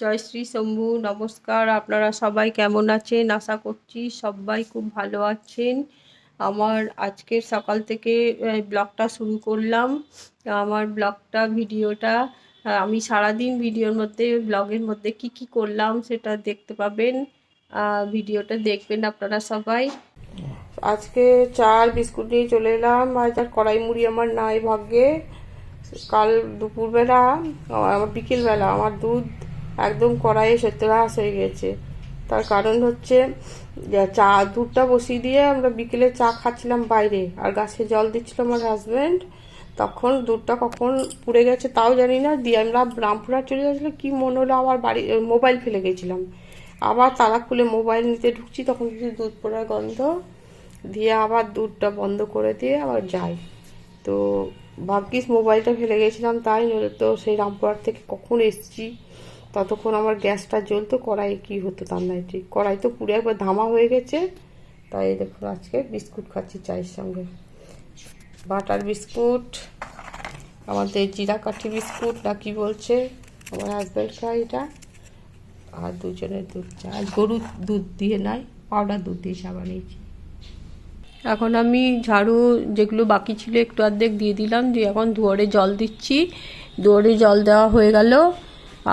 জয় শ্রী শম্ভু, নমস্কার। আপনারা সবাই কেমন আছেন? আশা করছি সবাই খুব ভালো আছেন। আমার আজকের সকাল থেকে ব্লগটা শুরু করলাম। আমার ব্লগটা, ভিডিওটা আমি সারাদিন ভিডিওর মধ্যে, ব্লগের মধ্যে কি কি করলাম সেটা দেখতে পাবেন। ভিডিওটা দেখবেন আপনারা সবাই। আজকে চার বিস্কুট নিয়ে চলে এলাম। আজ আর কড়াই মুড়ি আমার নাই ভাগ্যে। কাল দুপুরবেলা, আমার বিকেলবেলা, আমার দুধ একদম কড়াইয়ে সত্তর হাঁস হয়ে গেছে। তার কারণ হচ্ছে চা, দুধটা বসিয়ে দিয়ে আমরা বিকেলে চা খাচ্ছিলাম বাইরে আর গাছে জল দিচ্ছিল আমার হাজব্যান্ড তখন দুধটা কখন পুড়ে গেছে তাও জানি না। দিয়ে আমরা রামপুরহাট চলে যাচ্ছিলাম, কি মনে হলো আমার বাড়ি মোবাইল ফেলে গেছিলাম। আবার তালা খুলে মোবাইল নিতে ঢুকছি, তখন কিছু দুধ পোড়ার গন্ধ। দিয়ে আবার দুধটা বন্ধ করে দিয়ে আবার যাই। তো ভাগ্যিস মোবাইলটা ফেলে গেছিলাম তাই নইলে তো সেই রামপুরহাট থেকে কখন এসছি। ততক্ষণ আমার গ্যাসটা জ্বলতো কড়াই কি হতো তার নাই ঠিক। কড়াই তো পুরো একবার ধামা হয়ে গেছে, তাই দেখুন আজকে বিস্কুট খাচ্ছি চায়ের সঙ্গে। বাটার বিস্কুট, আমাদের জিরা কাঠি বিস্কুট, না কি বলছে? আমার হাজব্যান্ড খায় এটা। আর দুজনের দুধ চা। আজ গরুর দুধ দিয়ে নাই পাউডার দুধ দিয়ে চা বানিয়েছি। এখন আমি ঝাড়ু যেগুলো বাকি ছিল একটু অর্ধেক দিয়ে দিলাম, দিয়ে এখন দুয়ারে জল দিচ্ছি। দুয়ারে জল দেওয়া হয়ে গেল।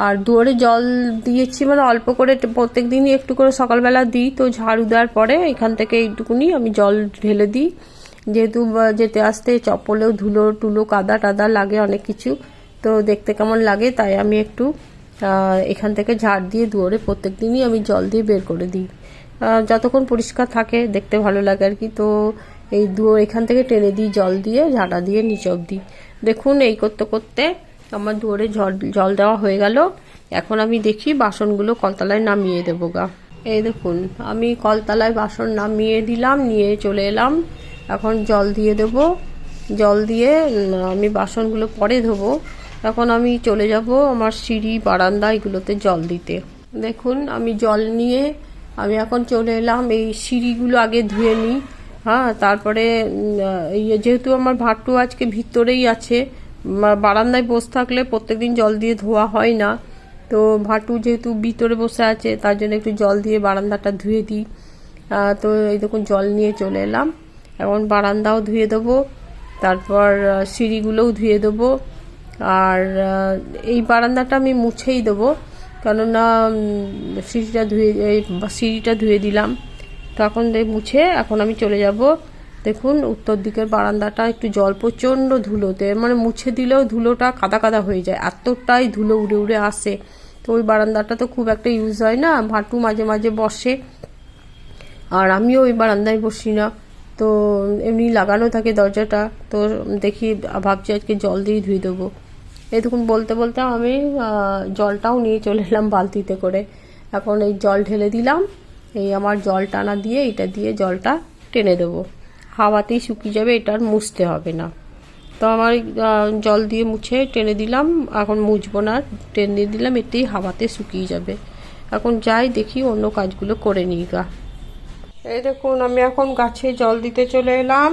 আর দুয়ারে জল দিয়েছি মানে অল্প করে প্রত্যেক দিনই একটু করে সকালবেলা দিই, তো ঝাড়ু দেওয়ার পরে এখান থেকে এইটুকুনি আমি জল ঢেলে দিই। যেহেতু যেতে আসতে চপ্পলেও ধুলো টুলো কাদা টাদা লাগে অনেক কিছু, তো দেখতে কেমন লাগে তাই আমি একটু এখান থেকে ঝাড় দিয়ে দুয়ারে প্রত্যেক দিনই আমি জল দিয়ে বের করে দিই। যতক্ষণ পরিষ্কার থাকে, দেখতে ভালো লাগে আর কি, তো এই দুয়ো এখান থেকে টেনে দিই জল দিয়ে ঝাঁটা দিয়ে নিচে অবধি। দেখুন, এই করতে করতে আমার দুয়ারে জল দেওয়া হয়ে গেল। এখন আমি দেখি বাসনগুলো কলতলায় নামিয়ে দেবো গা। এই দেখুন, আমি কলতলায় বাসন নামিয়ে দিলাম, নিয়ে চলে এলাম। এখন জল দিয়ে দেব। জল দিয়ে আমি বাসনগুলো পরে ধোবো। এখন আমি চলে যাব আমার সিঁড়ি, বারান্দা, এগুলোতে জল দিতে। দেখুন, আমি জল নিয়ে আমি এখন চলে এলাম। এই সিঁড়িগুলো আগে ধুয়ে নিই। হ্যাঁ তারপরে যেহেতু আমার ভাট্টু আজকে ভিতরেই আছে বারান্দায় বসে থাকলে প্রত্যেকদিন জল দিয়ে ধোয়া হয় না। তো ভাটু যেহেতু ভিতরে বসে আছে, তার জন্য একটু জল দিয়ে বারান্দাটা ধুয়ে দিই। তো এই দেখুন, জল নিয়ে চলে এলাম। এখন বারান্দাও ধুয়ে দেবো, তারপর সিঁড়িগুলোও ধুয়ে দেবো। আর এই বারান্দাটা আমি মুছেই দেবো, কেননা সিঁড়িটা ধুয়ে সিঁড়িটা ধুয়ে দিলাম। তো এখন মুছে, এখন আমি চলে যাব। দেখুন, উত্তর দিকের বারান্দাটা একটু জল প্রচণ্ড ধুলোতে মানে মুছে দিলেও ধুলোটা কাদা কাদা হয়ে যায়, এতটাই ধুলো উড়ে উড়ে আসে। তো ওই বারান্দাটা তো খুব একটা ইউজ হয় না, ভাটু মাঝে মাঝে বসে। আর আমিও ওই বারান্দায় বসি না। তো এমনি লাগানো থাকে দরজাটা, তো দেখি, ভাবছি আজকে জল দিয়ে ধুয়ে দেবো। দেখুন, বলতে বলতে আমি জলটাও নিয়ে চলে এলাম বালতিতে করে। এখন এই জল ঢেলে দিলাম, এই আমার জল টানা দিয়ে, এটা দিয়ে জলটা টেনে দেবো। হাওয়াতেই শুকিয়ে যাবে, এটা আর মুছতে হবে না। তো আমার জল দিয়ে মুছে টেনে দিলাম, এখন মুছবো না, টেনে দিলাম, এতেই হাওয়াতে শুকিয়ে যাবে। এখন যাই দেখি অন্য কাজগুলো করে নিই গা। এই দেখুন, আমি এখন গাছে জল দিতে চলে এলাম।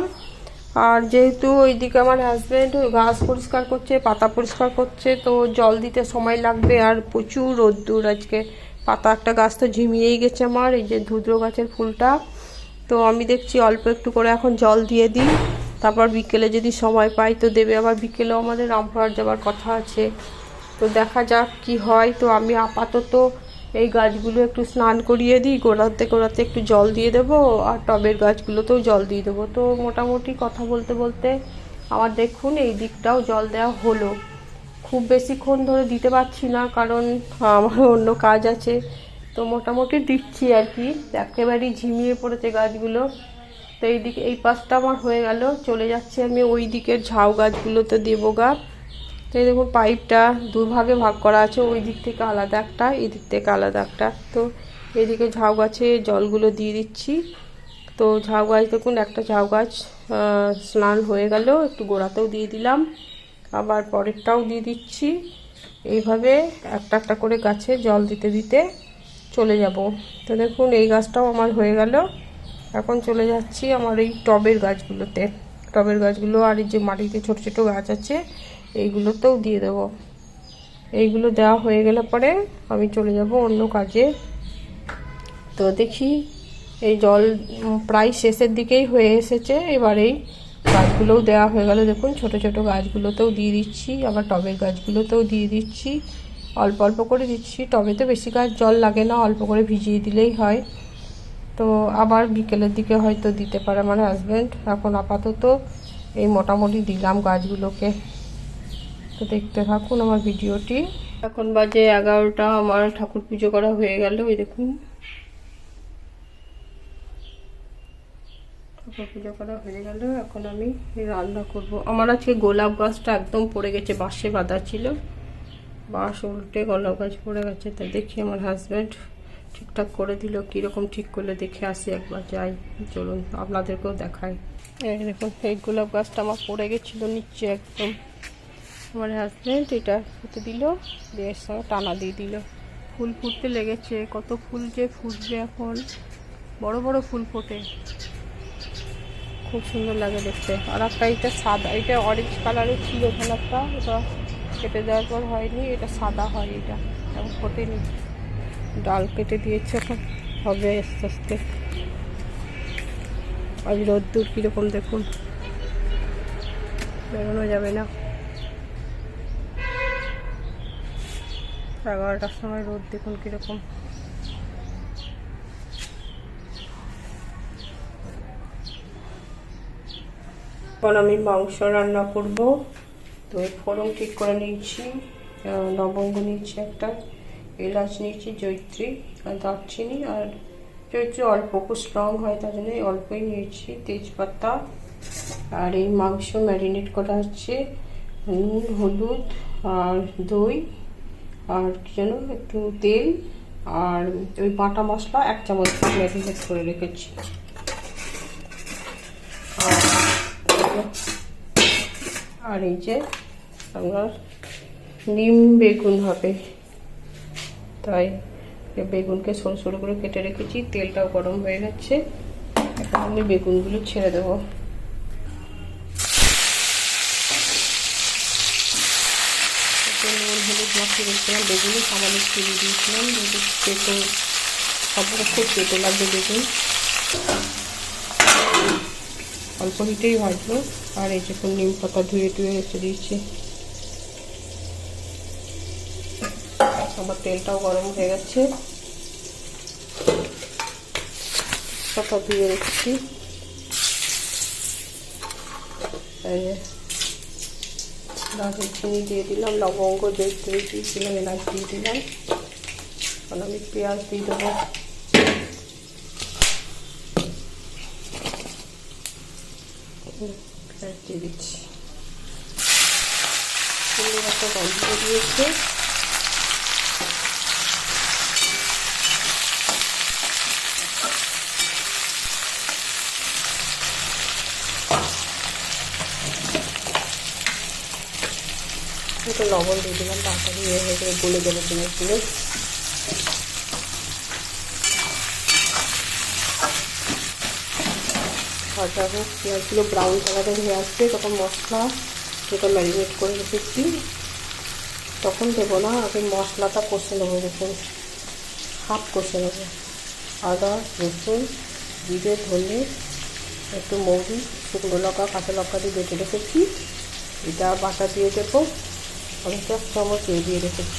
আর যেহেতু ওইদিকে আমার হাজব্যান্ড ঘাস পরিষ্কার করছে, পাতা পরিষ্কার করছে, তো জল দিতে সময় লাগবে। আর প্রচুর রোদ্দুর আজকে। পাতা একটা গাছ তো ঝিমিয়েই গেছে আমার, এই যে ধুদ্র গাছের ফুলটা। তো আমি দেখছি অল্প একটু করে এখন জল দিয়ে দিই। তারপর বিকেলে যদি সময় পাই তো দেবে। আবার বিকেলেও আমাদের রামপুরহাট যাওয়ার কথা আছে। তো দেখা যাক কি হয়। তো আমি আপাতত এই গাছগুলো একটু স্নান করিয়ে দিই। গোড়াতে গোড়াতে একটু জল দিয়ে দেবো আর টবের গাছগুলোতেও জল দিয়ে দেবো। তো মোটামুটি কথা বলতে বলতে আমার দেখুন এই দিকটাও জল দেওয়া হলো। খুব বেশিক্ষণ ধরে দিতে পারছি না কারণ আমার অন্য কাজ আছে। তো মোটামুটি দিচ্ছি আর কি। একেবারেই ঝিমিয়ে পড়েছে গাছগুলো। তো এই দিকে এই পাশটা আমার হয়ে গেল, চলে যাচ্ছে আমি ওই দিকের ঝাউ গাছগুলোতে দেবো গা। তো এই দেখুন পাইপটা দুভাগে ভাগ করা আছে, ওই দিক থেকে আলাদা একটা, এই দিক থেকে আলাদা একটা। তো এদিকে ঝাউ গাছে জলগুলো দিয়ে দিচ্ছি। তো ঝাউ গাছ দেখুন, একটা ঝাউ গাছ স্নান হয়ে গেল, একটু গোড়াতেও দিয়ে দিলাম। আবার পরেরটাও দিয়ে দিচ্ছি। এইভাবে একটা একটা করে গাছে জল দিতে দিতে চলে যাব। তো দেখুন, এই গাছটাও আমার হয়ে গেল। এখন চলে যাচ্ছি আমার এই টবের গাছগুলোতে। টবের গাছগুলো আর এই যে মাটিতে ছোট ছোট গাছ আছে, এইগুলোতেও দিয়ে দেবো। এইগুলো দেওয়া হয়ে গেলে পরে আমি চলে যাব অন্য কাজে। তো দেখি, এই জল প্রায় শেষের দিকেই হয়ে এসেছে। এবারেই গাছগুলোও দেওয়া হয়ে গেল। দেখুন, ছোট ছোট গাছগুলোতেও দিয়ে দিচ্ছি, আবার টবের গাছগুলোতেও দিয়ে দিচ্ছি। অল্প অল্প করে দিচ্ছি। টবেতে বেশি গাছ জল লাগে না, অল্প করে ভিজিয়ে দিলেই হয়। তো আবার বিকেলের দিকে হয়তো দিতে পারে আমার হাজব্যান্ড এখন আপাতত এই মোটামুটি দিলাম গাছগুলোকে। তো দেখতে থাকুন আমার ভিডিওটি। এখন বাজে এগারোটা, আমার ঠাকুর পুজো করা হয়ে গেল ওই দেখুন। ঠাকুর পুজো করা হয়ে গেল, এখন আমি রান্না করব। আমার আজকে গোলাপ গাছটা একদম পড়ে গেছে, বাঁশে বাঁধা ছিল। বাঁশ উল্টে গোলাপ গাছ পড়ে গেছে, তা দেখি আমার হাজব্যান্ড ঠিকঠাক করে দিল, কীরকম ঠিক করলে, দেখে আসি একবার, যাই, চলুন, আপনাদেরকেও দেখাই। দেখুন, এই গোলাপ গাছটা আমার পড়ে গেছিল নিচে একদম। আমার হাজব্যান্ড এটা ফুটে দিল, দিয়ে সঙ্গে টানা দিয়ে দিল। ফুল ফুটতে লেগেছে, কত ফুল যে ফুটবে এখন, বড় বড় ফুল ফোটে। খুব সুন্দর লাগে দেখতে। আর একটা, এটা সাদা, এটা অরেঞ্জ কালারের ছিল ওখানে একটা ওটা কেটে দেওয়ার পর হয়নি, এটা সাদা হয় এটা। এখন ফোটেনি। ডাল কেটে দিয়েছে এখন, হবে আস্তে আস্তে। আজ রোদ্দুর কীরকম দেখুন। বেরোনো যাবে না। এগারোটার সময় রোদ দেখুন কীরকম। এখন আমি মাংস রান্না করব। তো ফোড়ন ঠিক করে নিয়েছি লবঙ্গ নিয়েছি একটা, এলাচ নিয়েছি জৈত্রী আর দারচিনি, আর জৈত্রী অল্প, খুব স্ট্রং হয় তার জন্য অল্পই নিয়েছি, তেজপাতা, আর এই মাংস ম্যারিনেট করা হচ্ছে, নুন, হলুদ, আর দই, আর কি যেন একটু তেল, আর ওই বাটা মশলা এক চামচ ম্যারিনেট করে রেখেছি। আর এই যে আমার নিম বেগুন হবে। তাই বেগুনকে সরু সরু করে কেটে রেখেছি, তেলটাও গরম হয়ে গেছে। এখন আমি বেগুনগুলো ছেড়ে দেবো। নুন, হলুদ, মাখিয়ে রেখেছিলাম বেগুনও সামান্য ছিঁড়ে দিয়েছিলাম, যেহেতু পেটো সবগুলো খুব পেটো লাগবে বেগুন। অল্প হিটেই ভাজবো। আর এই যখন নিম পাতা ধুয়ে টুয়ে রেখে দিয়েছি। আমার তেলটাও গরম হয়ে গেছে। পাতা ধুয়ে রেখেছি দারচিনি দিয়ে দিলাম, লবঙ্গ জৈত্রী দিয়েছিলাম, এলাচ দিয়ে দিলাম। এখন আমি পেঁয়াজ দিয়ে দেবো। পেঁয়াজ দিয়ে দিচ্ছি। দিয়েছে লবণ দিয়ে দিলাম, তাড়াতাড়ি ইয়ে হয়ে যাবে গলে যাবে পেঁয়াজগুলো ভাজা হোক, পেঁয়াজগুলো ব্রাউন কালারের হয়ে আসবে তখন মশলা, যেটা ম্যারিনেট করে রেখেছি, তখন দেবো না, আগে মশলাটা কষে নেব দেখুন হাফ কষে নেব। আদা, রসুন, জিরে, ধনে, একটু মৌরি, শুকনো লঙ্কা, কাঁচা লঙ্কা দিয়ে বেটে রেখেছি। এটা বাটা দিয়ে দেবো। এক চামচ দিয়ে রেখেছি।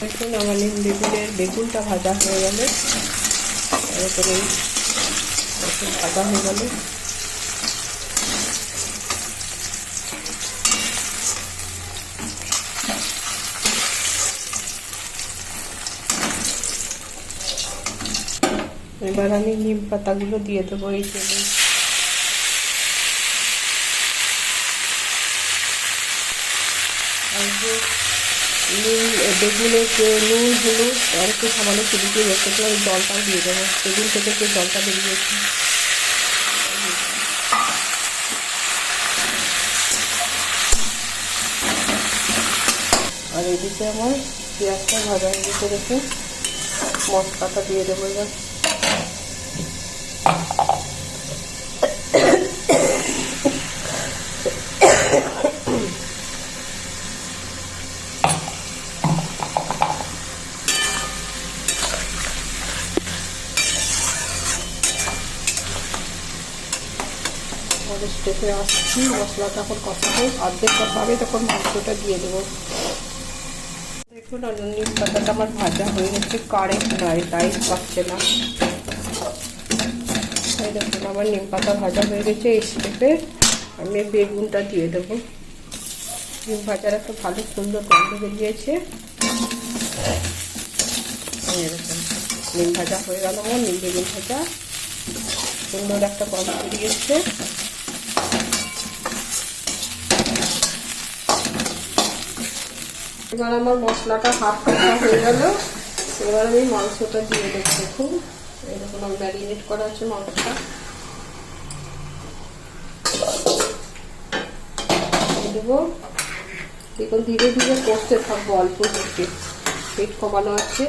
দেখুন আমার নিম বেগুনের বেগুনটা ভাজা হয়ে গেলে ভাজা হয়ে গেলে এবার আমি নিম পাতাগুলো দিয়ে দেবো এই তেলে আর যে নুন বেগুনের নুন, হলুদ আর একটু সামান্য চিনি দিয়ে রেখেছিলাম ওই জলটাও দিয়ে দেবো। বেগুন থেকে যে জলটা বেরিয়েছে। আর এদিকে আমার পেঁয়াজটা ভাজা হয়ে দেখে মশলাটা দিয়ে দেবো এবার। স্টেপে আসছি মশলাটা এখন কষা হোক অর্ধেক কষা হবে তখন মাংসটা দিয়ে দেবো। দেখুন নিম পাতাটা আমার ভাজা হয়ে গেছে কারেক্ট নয়, তাই পাচ্ছে না। এই দেখুন, আমার নিম পাতা ভাজা হয়ে গেছে, এই স্টেপে আমি বেগুনটা দিয়ে দেবো। নিম ভাজার একটা ভালো, সুন্দর গন্ধ বেরিয়েছে। এরকম নিম ভাজা হয়ে গেল আমার, নিম বেগুন ভাজা। সুন্দর একটা গন্ধ বেরিয়েছে। এবার আমার মশলাটা হাফ কাটা হয়ে গেল। এবার আমি মাংসটা দিয়ে দেবো দেখুন। এরকম ম্যারিনেট করা আছে মাংসটা। দেবো। দেখুন, ধীরে ধীরে কষতে থাকব অল্প দিকে পেট কমানো আছে।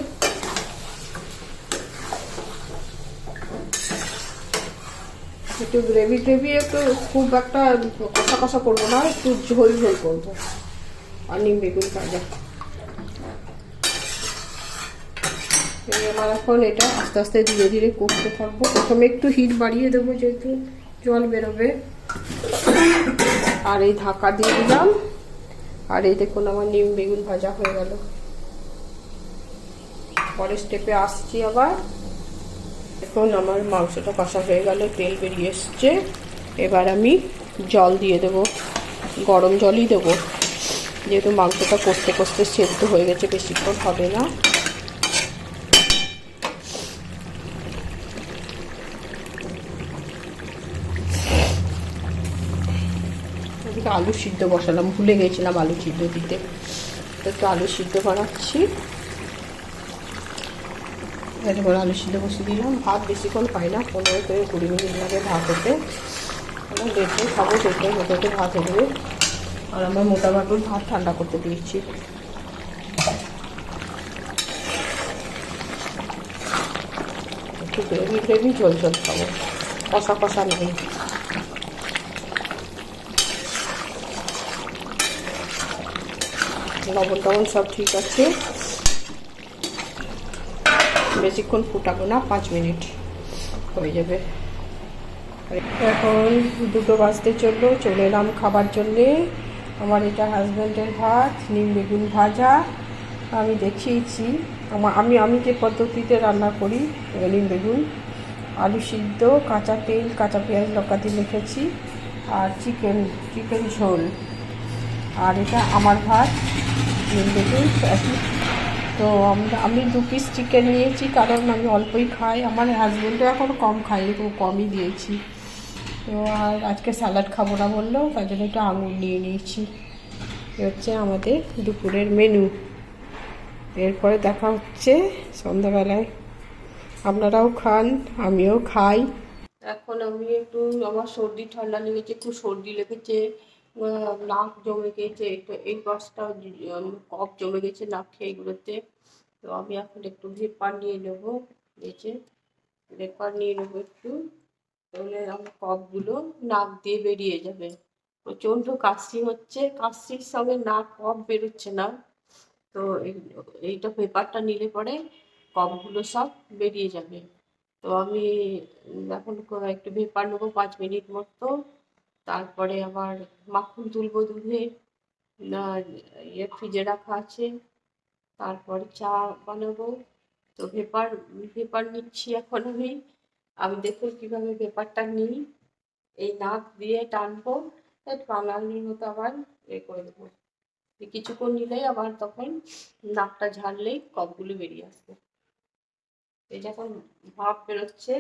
একটু গ্রেভি গ্রেভি একটু খুব একটা কষা কষা করব না, একটু ঝোল ঝোল করব। নিম বেগুন ভাজা। আমার এখন এটা আস্তে আস্তে ধীরে ধীরে করতে থাকব। প্রথমে একটু হিট বাড়িয়ে দেবো যেহেতু জল বেরোবে। আর এই ঢাকা দিয়ে দিলাম। আর এই দেখুন আমার নিম বেগুন ভাজা হয়ে গেল। পরের স্টেপে আসছি আবার। এখন আমার মাংসটা কষা হয়ে গেল, তেল বেরিয়ে এসছে। এবার আমি জল দিয়ে দেবো, গরম জলই দেবো। যেহেতু মাংসটা কষতে কষতে সেদ্ধ হয়ে গেছে, বেশিক্ষণ হবে না। আলু সিদ্ধ বসালাম, ভুলে গেছিলাম আলু সিদ্ধ দিতে। তো একটু আলু সিদ্ধ বানাচ্ছি। এবার আলু সিদ্ধ বসিয়ে দিলাম। ভাত বেশিক্ষণ পাই না, পনেরো থেকে কুড়ি মিনিট লাগে ভাত হতে। দেড়টাই খাব দেড়টাই ভাত হয়ে আর আমরা মোটা ভাটুর ভাত ঠান্ডা করতে দিয়েছি। একটু গ্রেভি খাব। কষা কষা নেই। লবণ টবণ সব ঠিক আছে। বেশিক্ষণ ফুটাবো না, পাঁচ মিনিট হয়ে যাবে। এখন দুটো বাজতে চলল, চলে এলাম খাবার জন্যে। আমার এটা হাজব্যান্ডের ভাত, নিম বেগুন ভাজা, আমি দেখিয়েছি। আমার আমি আমি যে পদ্ধতিতে রান্না করি নিম বেগুন, আলু সিদ্ধ, কাঁচা তেল, কাঁচা পেঁয়াজ লঙ্কা দিয়ে রেখেছি আর চিকেন চিকেন ঝোল। আর এটা আমার ভাত, নিম বেগুন তো আমি দু পিস চিকেন নিয়েছি, কারণ আমি অল্পই খাই। আমার হাজব্যান্ডও এখন কম খাই একটু কমই দিয়েছি। তো আর আজকে স্যালাড খাব না বলল, তার জন্য একটু আঙুর নিয়ে নিয়েছি। এ হচ্ছে আমাদের দুপুরের মেনু এরপরে দেখা হচ্ছে সন্ধ্যাবেলায়। আপনারাও খান, আমিও খাই। এখন আমি একটু আমার সর্দি ঠান্ডা লেগেছে, একটু সর্দি লেগেছে নাক জমে গেছে, একটু এই পাশটা কফ জমে গেছে নাক খেয়ে এগুলোতে। তো আমি এখন একটু ভেপার নিয়ে নেব গেছে ভেপার নিয়ে নেব একটু। তাহলে আমার কফগুলো নাক দিয়ে বেরিয়ে যাবে। প্রচণ্ড কাশি হচ্ছে, কাশির সঙ্গে নাক কফ বেরোচ্ছে না। তো এই- এইটা পেপারটা নিলে পরে কফগুলো সব বেরিয়ে যাবে। তো আমি এখন একটু ভেপার নেব পাঁচ মিনিট মতো। তারপরে আবার মাখন তুলবো দুধে। ইয়ে ফ্রিজে রাখা আছে। তারপরে চা বানাবো। তো ভেপার ভেপার নিচ্ছি এখন আমি। আমি দেখুন কীভাবে পেপারটা নিই। এই নাক দিয়ে টানবো বাঙালির মতো আবার এ করে দেবো। কিছুক্ষণ নিলেই আবার তখন নাকটা ঝাড়লেই কফগুলো বেরিয়ে আসবে। এই যখন ভাব বেরোচ্ছে।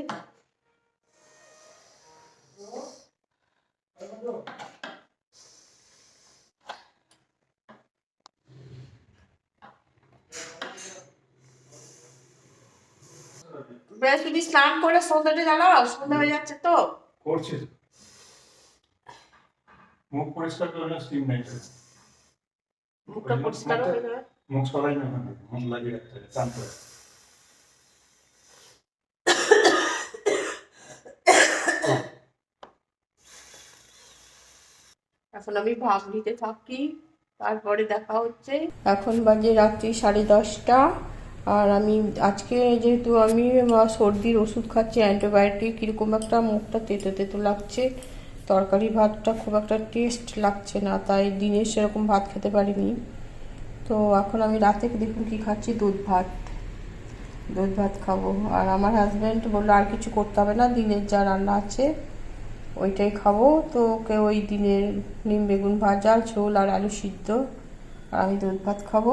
যদি স্নান করে সন্ধ্যাটা জ্বালাও সন্ধ্যা হয়ে যাচ্ছে তো। করছি। মুখ পরিষ্কার করে না স্টিম নাই মুখটা পরিষ্কার হয়ে যাবে। মুখ সবাই না মুখ লাগিয়ে রাখতে হবে চান করে এখন আমি ভাব নিতে থাকি তারপরে দেখা হচ্ছে। এখন বাজে রাত্রি সাড়ে দশটা। আর আমি আজকে যেহেতু আমি সর্দির ওষুধ খাচ্ছি অ্যান্টিবায়োটিক কীরকম একটা মুখটা তেতো তেতো লাগছে, তরকারি ভাতটা খুব একটা টেস্ট লাগছে না, তাই দিনে সেরকম ভাত খেতে পারিনি। তো এখন আমি রাতে দেখুন কি খাচ্ছি, দুধ ভাত। দুধ ভাত খাব। আর আমার হাজব্যান্ড বলল, আর কিছু করতে হবে না, দিনের যা রান্না আছে, ওইটাই খাব। তো ওকে ওই দিনের নিম বেগুন ভাজা, ঝোল আর আলু সিদ্ধ, আর আমি দুধ ভাত খাব।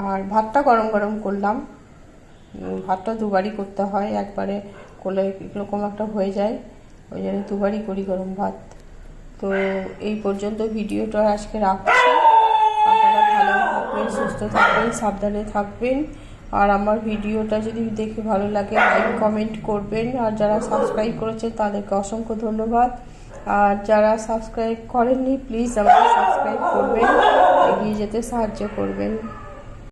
আর ভাতটা গরম গরম করলাম। ভাতটা দুবারই করতে হয়, একবারে করলে এরকম একটা হয়ে যায়। ওই জন্য দুবারই করি গরম ভাত। তো এই পর্যন্ত ভিডিওটা আজকে রাখছি। আপনারা ভালো থাকবেন, সুস্থ থাকবেন, সাবধানে থাকবেন। আর আমার ভিডিওটা যদি দেখে ভালো লাগে, লাইক, কমেন্ট করবেন। আর যারা সাবস্ক্রাইব করেছে, তাদেরকে অসংখ্য ধন্যবাদ। আর যারা সাবস্ক্রাইব করেননি, প্লিজ আমাকে সাবস্ক্রাইব করবেন, এগিয়ে যেতে সাহায্য করবেন।